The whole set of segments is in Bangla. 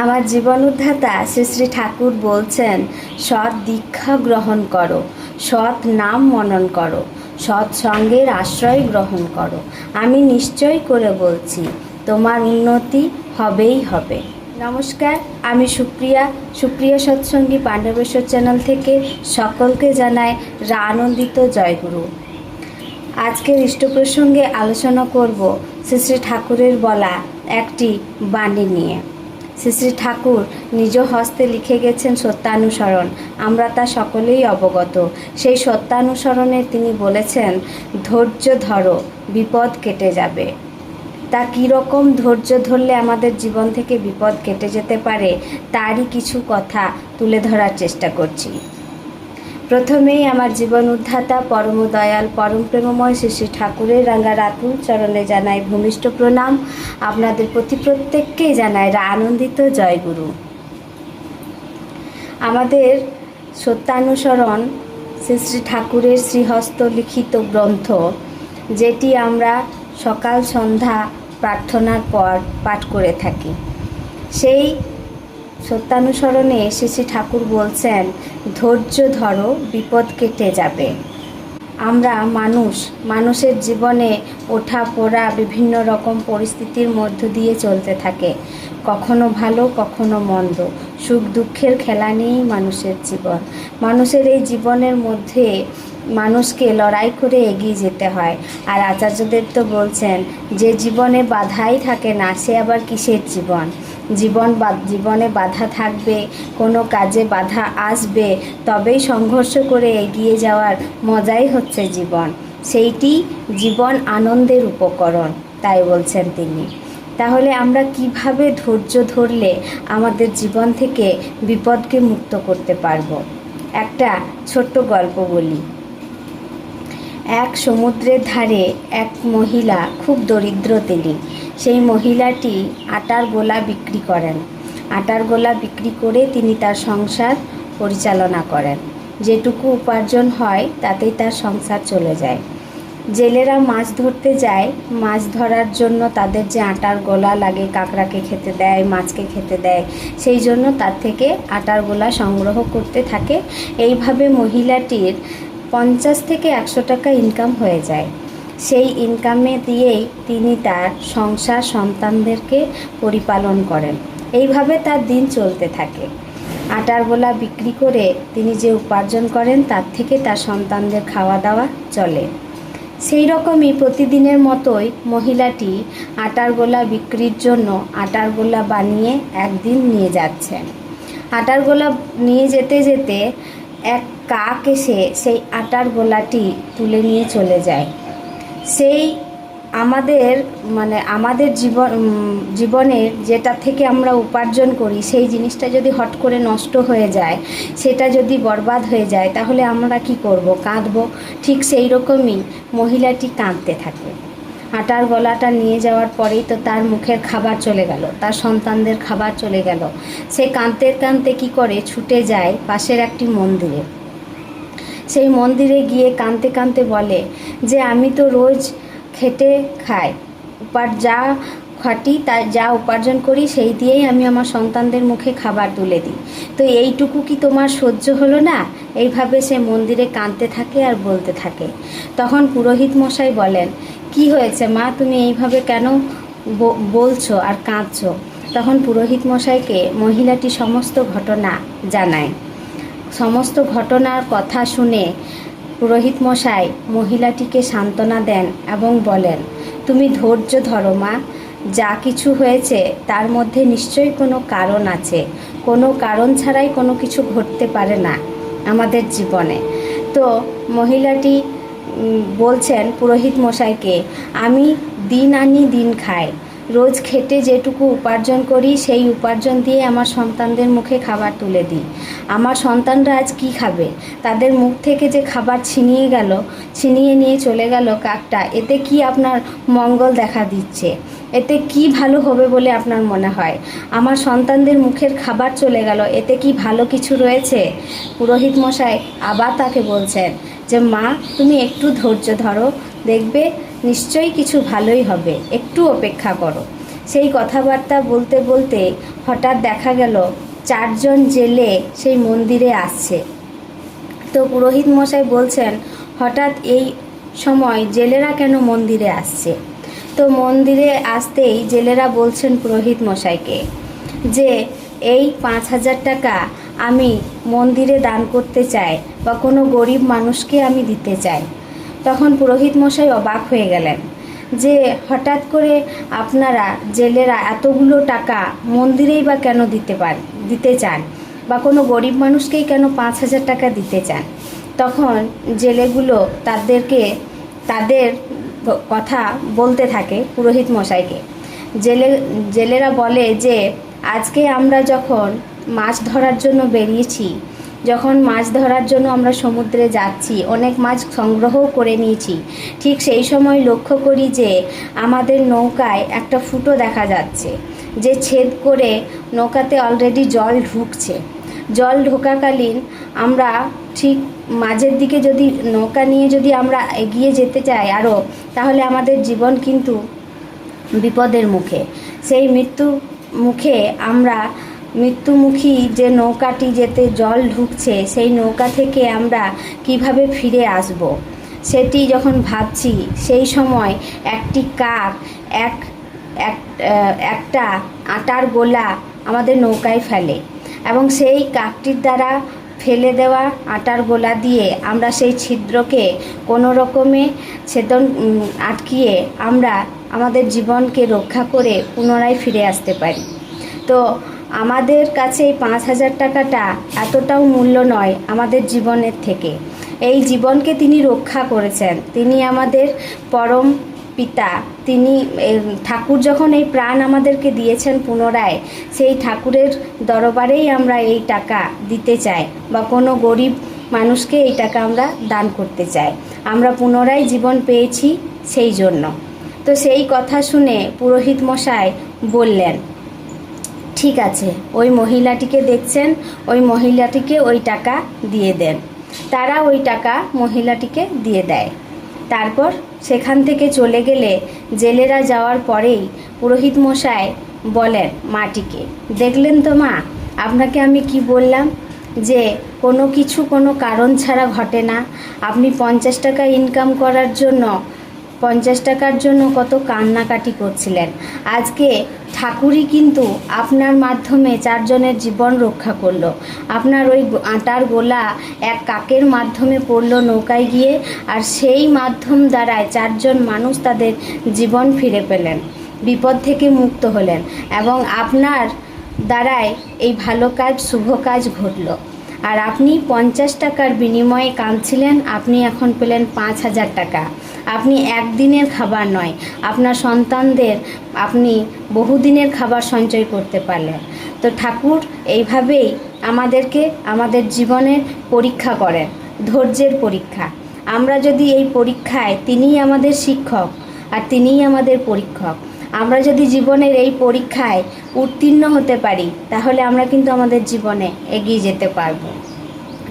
আমার জীবন উদ্ধাতা শ্রী শ্রী ঠাকুর বলছেন, সৎ দীক্ষা গ্রহণ করো, সৎ নাম মনন করো, সৎ সঙ্গের আশ্রয় গ্রহণ করো। আমি নিশ্চয় করে বলছি, তোমার উন্নতি হবেই হবে। নমস্কার, আমি সুপ্রিয়া। সুপ্রিয়া সৎসঙ্গী পাণ্ডবেশ্বর চ্যানেল থেকে সকলকে জানাই আনন্দিত জয়গুরু। আজকের ইষ্ট প্রসঙ্গে আলোচনা করব শ্রী শ্রী ঠাকুরের বলা একটি বাণী নিয়ে। শ্রী শ্রী ঠাকুর নিজ হস্তে লিখে গেছেন সত্যানুসরণ। আমরা তা সকলেই অবগত। সেই সত্যানুসরণে তিনি বলেছেন, ধৈর্য ধরো, বিপদ কেটে যাবে। তা কীরকম ধৈর্য ধরলে আমাদের জীবন থেকে বিপদ কেটে যেতে পারে, তারই কিছু কথা তুলে ধরার চেষ্টা করছি। প্রথমেই আমার জীবন উদ্ধাতা, পরম দয়াল, পরম প্রেমময় শ্রী শ্রী ঠাকুরের রাঙ্গা রাতুল চরণে জানাই ভূমিষ্ঠ প্রণাম। আপনাদের প্রতি প্রত্যেককেই জানাই আনন্দিত জয়গুরু আমাদের সত্যানুসরণ শ্রী শ্রী ঠাকুরের শ্রীহস্ত লিখিত গ্রন্থ, যেটি আমরা সকাল সন্ধ্যা প্রার্থনার পর পাঠ করে থাকি। সেই সত্যানুসরণে শ্রী ঠাকুর বলছেন, ধৈর্য ধরো, বিপদ কেটে যাবে। আমরা মানুষ, মানুষের জীবনে ওঠা পড়া বিভিন্ন রকম পরিস্থিতির মধ্য দিয়ে চলতে থাকে। কখনো ভালো, কখনো মন্দ। সুখ দুঃখের খেলা নিয়েই মানুষের জীবন। মানুষের এই জীবনের মধ্যে মানুষকে লড়াই করে এগিয়ে যেতে হয়। আর আচার্যদেব তো বলছেন, যে জীবনে বাধাই থাকে না, সে আবার কিসের জীবন? জীবন বা জীবনে বাধা থাকবে, কোনো কাজে বাধা আসবে, তবেই সংঘর্ষ করে এগিয়ে যাওয়ার মজাই হচ্ছে জীবন। সেইটি জীবন আনন্দের উপকরণ, তাই বলছেন তিনি। তাহলে আমরা কীভাবে ধৈর্য ধরলে আমাদের জীবন থেকে বিপদকে মুক্ত করতে পারব? একটা ছোট্ট গল্প বলি। এক সমুদ্রের ধারে এক মহিলা, খুব দরিদ্র তিনি। সেই মহিলাটি আটার গোলা বিক্রি করেন। আটার গোলা বিক্রি করে তিনি তার সংসার পরিচালনা করেন। যেটুকু উপার্জন হয়, তাতেই তার সংসার চলে যায়। জেলেরা মাছ ধরতে যায়। মাছ ধরার জন্য তাদের যে আটার গোলা লাগে, কাঁকড়াকে খেতে দেয়, মাছকে খেতে দেয়, সেই জন্য তার থেকে আটার গোলা সংগ্রহ করতে থাকে। এইভাবে মহিলাটির পঞ্চাশ থেকে একশো টাকা ইনকাম হয়ে যায়। সেই ইনকামে দিয়েই তিনি তার সংসার সন্তানদেরকে পরিপালন করেন। এইভাবে তার দিন চলতে থাকে। আটার গোলা বিক্রি করে তিনি যে উপার্জন করেন, তার থেকে তার সন্তানদের খাওয়া দাওয়া চলে। সেই রকমই প্রতিদিনের মতোই মহিলাটি আটার গোলা বিক্রির জন্য আটার গোলা বানিয়ে একদিন নিয়ে যাচ্ছেন আটার গোলা নিয়ে যেতে যেতে এক কাক এসে সেই আটার গোলাটি তুলে নিয়ে চলে যায়। সেই আমাদের মানে আমাদের জীবন জীবনের যেটা থেকে আমরা উপার্জন করি, সেই জিনিসটা যদি হট করে নষ্ট হয়ে যায়, সেটা যদি বরবাদ হয়ে যায়, তাহলে আমরা কি করব? কাঁদবো? ঠিক সেই রকমই মহিলাটি কাঁদতে থাকে। আটার গলাটা নিয়ে যাওয়ার পরেই তো তার মুখের খাবার চলে গেল, তার সন্তানদের খাবার চলে গেল। সে কাঁদতে কাঁদতে কি করে? ছুটে যায় পাশের একটি মন্দিরে। সেই মন্দিরে গিয়ে কাঁদতে কাঁদতে বলে যে, আমি তো রোজ খেটে খাই। উপার যা খাটি তা, যা উপার্জন করি সেই দিয়েই আমি আমার সন্তানদের মুখে খাবার তুলে দিই। তো এইটুকু কি তোমার সহ্য হলো না? এইভাবে সে মন্দিরে কাঁদতে থাকে আর বলতে থাকে। তখন পুরোহিত মশাই বলেন, কি হয়েছে মা? তুমি এইভাবে কেন বলছো আর কাঁদছো? তখন পুরোহিত মশাইকে মহিলাটি সমস্ত ঘটনা জানায়। সমস্ত ঘটনার কথা শুনে পুরোহিত মশাই মহিলাটিকে সান্ত্বনা দেন এবং বলেন, তুমি ধৈর্য ধরো মা, যা কিছু হয়েছে তার মধ্যে নিশ্চয়ই কোনো কারণ আছে। কোনো কারণ ছাড়াই কোনো কিছু ঘটতে পারে না আমাদের জীবনে। তো মহিলাটি বলছেন পুরোহিত মশাইকে, আমি দিন আনি দিন খাই। রোজ খেটে যেটুকু উপার্জন করি, সেই উপার্জন দিয়ে আমার সন্তানদের মুখে খাবার তুলে দিই। আমার সন্তানরা আজ কি খাবে? তাদের মুখ থেকে যে খাবার ছিনিয়ে গেল, ছিনিয়ে নিয়ে চলে গেল কাকটা, এতে কি আপনার মঙ্গল দেখা দিচ্ছে? এতে কি ভালো হবে বলে আপনার মনে হয়? আমার সন্তানদের মুখের খাবার চলে গেল, এতে কি ভালো কিছু রয়েছে? পুরোহিত মশাই আবার তাকে বলছেন যে, মা, তুমি একটু ধৈর্য ধরো, দেখবে নিশ্চয়ই কিছু ভালোই হবে। একটু অপেক্ষা করো। সেই কথাবার্তা বলতে বলতে হঠাৎ দেখা গেল, চারজন জেলে সেই মন্দিরে আসছে। তো পুরোহিত মশাই বলছেন, হঠাৎ এই সময় জেলেরা কেন মন্দিরে আসছে? তো মন্দিরে আসতেই জেলেরা বলছেন পুরোহিত মশাইকে যে, এই পাঁচ হাজার টাকা আমি মন্দিরে দান করতে চাই বা কোনো গরিব মানুষকে আমি দিতে চাই। তখন পুরোহিত মশাই অবাক হয়ে গেলেন যে হঠাৎ করে আপনারা জেলেরা এতগুলো টাকা মন্দিরেই বা কেন দিতে পার, দিতে চান? বা কোনো গরিব মানুষকেই কেন পাঁচ হাজার টাকা দিতে চান? তখন জেলেগুলো তাদেরকে, তাদের কথা বলতে থাকে পুরোহিত মশাইকে। জেলে, জেলেরা বলে যে, আজকে আমরা যখন মাছ ধরার জন্য বেরিয়েছি যখন মাছ ধরার জন্য আমরা সমুদ্রে যাচ্ছি, অনেক মাছ সংগ্রহ করে নিয়েছি। ঠিক সেই সময় লক্ষ্য করি যে, আমাদের নৌকায় একটা ফুটো দেখা যাচ্ছে, যে ছেদ করে নৌকাতে অলরেডি জল ঢুকছে। জল ঢোকাকালীন আমরা ঠিক মাঝের দিকে যদি নৌকা নিয়ে যদি আমরা এগিয়ে যেতে চাই আরও, তাহলে আমাদের জীবন কিন্তু বিপদের মুখে। সেই মৃত্যু মুখে আমরা মৃত্যুমুখী যে নৌকাটি যেতে জল ঢুকছে, সেই নৌকা থেকে আমরা কীভাবে ফিরে আসব। সেটি যখন ভাবছি, সেই সময় একটি কাক এক এক একটা আটার গোলা আমাদের নৌকায় ফেলে এবং সেই কাকটির দ্বারা ফেলে দেওয়া আটার গোলা দিয়ে আমরা সেই ছিদ্রকে কোনো রকমে ছেদন আটকিয়ে আমরা আমাদের জীবনকে রক্ষা করে পুনরায় ফিরে আসতে পারি তো আমাদের কাছে এই পাঁচ হাজার টাকাটা এতটাও মূল্য নয় আমাদের জীবনের থেকে। এই জীবনকে তিনি রক্ষা করেছেন। তিনি আমাদের পরম পিতা। তিনি ঠাকুর যখন এই প্রাণ আমাদেরকে দিয়েছেন পুনরায়, সেই ঠাকুরের দরবারেই আমরা এই টাকা দিতে চাই বা কোনো গরিব মানুষকে এই টাকা আমরা দান করতে চাই। আমরা পুনরায় জীবন পেয়েছি সেই জন্য। তো সেই কথা শুনে পুরোহিত মশাই বললেন ঠিক আছে, ওই মহিলাটিকে দেখছেন, ওই মহিলাটিকে ওই টাকা দিয়ে দেন। তারা ওই টাকা মহিলাটিকে দিয়ে দেয়। তারপর সেখান থেকে চলে গেলে জেলেরা যাওয়ার পরেই পুরোহিত মশাই বলেন মাটিকে, দেখলেন তো মা, আপনাকে আমি কি বললাম? যে কোনো কিছু কোনো কারণ ছাড়া ঘটে না। আপনি পঞ্চাশ টাকা ইনকাম করার জন্য পঞ্চাশ টাকার জন্য কত কান্নাকাটি করছিলেন। আজকে ঠাকুরই কিন্তু আপনার মাধ্যমে চারজনের জীবন রক্ষা করল। আপনার ওই আটার গোলা এক কাকের মাধ্যমে পড়ল নৌকায় গিয়ে আর সেই মাধ্যম দ্বারায় চারজন মানুষ তাদের জীবন ফিরে পেলেন, বিপদ থেকে মুক্ত হলেন এবং আপনার দ্বারায় এই ভালো কাজ, শুভ কাজ ঘটলো। আর আপনি পঞ্চাশ টাকার বিনিময়ে কাঁদছিলেন, আপনি এখন পেলেন পাঁচ হাজার টাকা। আপনি একদিনের খাবার নয়, আপনার সন্তানদের আপনি বহুদিনের খাবার সঞ্চয় করতে পারলেন। তো ঠাকুর, এইভাবেই আমাদেরকে আমাদের জীবনের পরীক্ষা করেন, ধৈর্যের পরীক্ষা। আমরা যদি এই পরীক্ষায় তিনিই আমাদের শিক্ষক, আর তিনিই আমাদের পরীক্ষক আমরা যদি জীবনের এই পরীক্ষায় উত্তীর্ণ হতে পারি, তাহলে আমরা কিন্তু আমাদের জীবনে এগিয়ে যেতে পারব।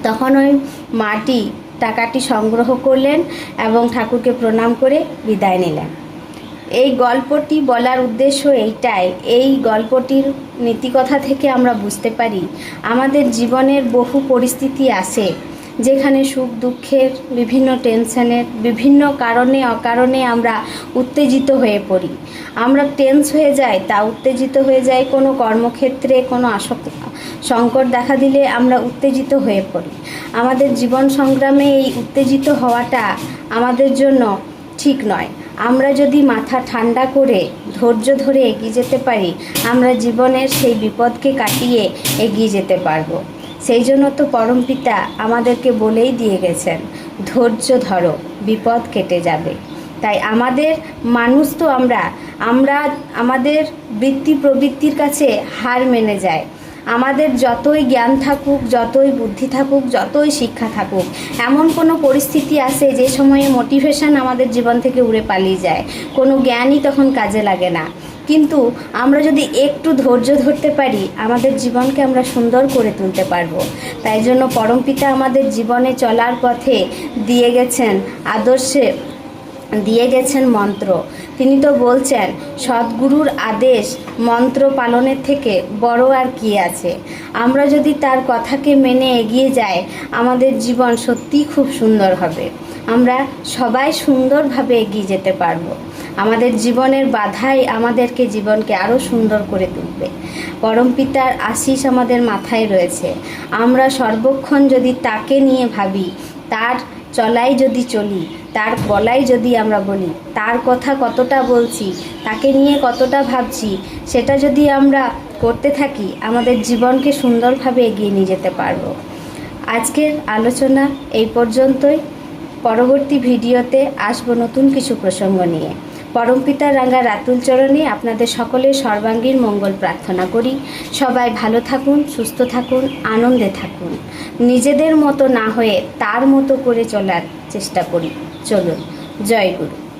তখন ওই মাটি টাকাটি সংগ্রহ করলেন এবং ঠাকুরকে প্রণাম করে বিদায় নিলেন। এই গল্পটি বলার উদ্দেশ্য এইটাই। এই গল্পটির নীতিকথা থেকে আমরা বুঝতে পারি, আমাদের জীবনের বহু পরিস্থিতি আসে যেখানে সুখ দুঃখের বিভিন্ন টেনশনের বিভিন্ন কারণে, অকারণে আমরা উত্তেজিত হয়ে পড়ি। আমরা টেন্স হয়ে যাই, তা উত্তেজিত হয়ে যায় কোনো কর্মক্ষেত্রে, কোনো আসক, সংকট দেখা দিলে আমরা উত্তেজিত হয়ে পড়ি। আমাদের জীবন সংগ্রামে এই উত্তেজিত হওয়াটা আমাদের জন্য ঠিক নয়। আমরা যদি মাথা ঠান্ডা করে, ধৈর্য ধরে এগিয়ে যেতে পারি, আমরা জীবনের সেই বিপদকে কাটিয়ে এগিয়ে যেতে পারব। সেই জন্য তো পরমপিতা আমাদেরকে বলেই দিয়ে গেছেন, ধৈর্য ধরো, বিপদ কেটে যাবে। তাই আমাদের মানুষ তো আমরা আমরা আমাদের বৃত্তি প্রবৃত্তির কাছে হার মেনে যায়। আমাদের যতই জ্ঞান থাকুক, যতই বুদ্ধি থাকুক, যতই শিক্ষা থাকুক, এমন কোনো পরিস্থিতি আসে যে সময়ে মোটিভেশন আমাদের জীবন থেকে উড়ে পালিয়ে যায়। কোনো জ্ঞানই তখন কাজে লাগে না। কিন্তু আমরা যদি একটু ধৈর্য ধরতে পারি, আমাদের জীবনকে আমরা সুন্দর করে তুলতে পারব। তাই জন্য পরমপিতা আমাদের জীবনে চলার পথে দিয়ে গেছেন, আদর্শে দিয়ে গেছেন মন্ত্র। তিনি তো বলছেন, সদ্গুরুর আদেশ মন্ত্র পালনের থেকে বড় আর কি আছে? আমরা যদি তার কথাকে মেনে এগিয়ে যাই, আমাদের জীবন সত্যিই খুব সুন্দর হবে। আমরা সবাই সুন্দরভাবে এগিয়ে যেতে পারব। আমাদের জীবনের বাধাই আমাদেরকে জীবনকে আরও সুন্দর করে তুলবে। পরম পিতার আশিস আমাদের মাথায় রয়েছে। আমরা সর্বক্ষণ যদি তাকে নিয়ে ভাবি, তার চলাই যদি চলি, তার বলাই যদি আমরা বলি, তার কথা কতটা বলছি, তাকে নিয়ে কতটা ভাবছি, সেটা যদি আমরা করতে থাকি, আমাদের জীবনকে সুন্দরভাবে এগিয়ে নিয়ে যেতে পারব। আজকের আলোচনা এই পর্যন্তই। পরবর্তী ভিডিওতে আসব নতুন কিছু প্রসঙ্গ নিয়ে। পরমপিতা রাঙ্গা রাতুল চরণে আপনাদের সকলের সর্বাঙ্গীন মঙ্গল প্রার্থনা করি। সবাই ভালো থাকুন, সুস্থ থাকুন, আনন্দে থাকুন। নিজেদের মতো না হয়ে তার মতো করে চলার চেষ্টা করি। চলুন, জয় গুরু।